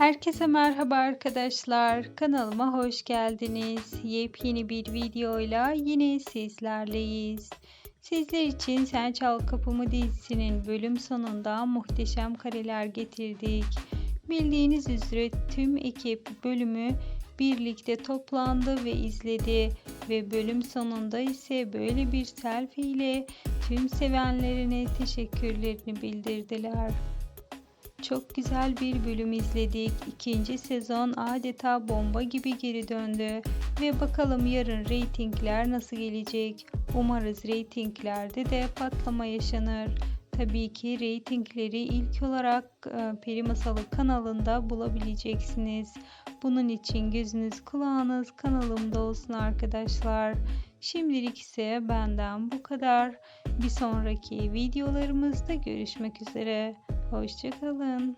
Herkese merhaba arkadaşlar. Kanalıma hoş geldiniz. Yepyeni bir videoyla yine sizlerleyiz. Sizler için Sen Çal Kapımı dizisinin bölüm sonunda muhteşem kareler getirdik. Bildiğiniz üzere tüm ekip bölümü birlikte toplandı ve izledi ve bölüm sonunda ise böyle bir selfie ile tüm sevenlerine teşekkürlerini bildirdiler. Çok güzel bir bölüm izledik. İkinci sezon adeta bomba gibi geri döndü. Ve bakalım yarın reytingler nasıl gelecek? Umarız reytinglerde de patlama yaşanır. Tabii ki reytingleri ilk olarak e, Peri Masalı kanalında bulabileceksiniz. Bunun için gözünüz kulağınız kanalımda olsun arkadaşlar. Şimdilik ise benden bu kadar. Bir sonraki videolarımızda görüşmek üzere. Hoşçakalın.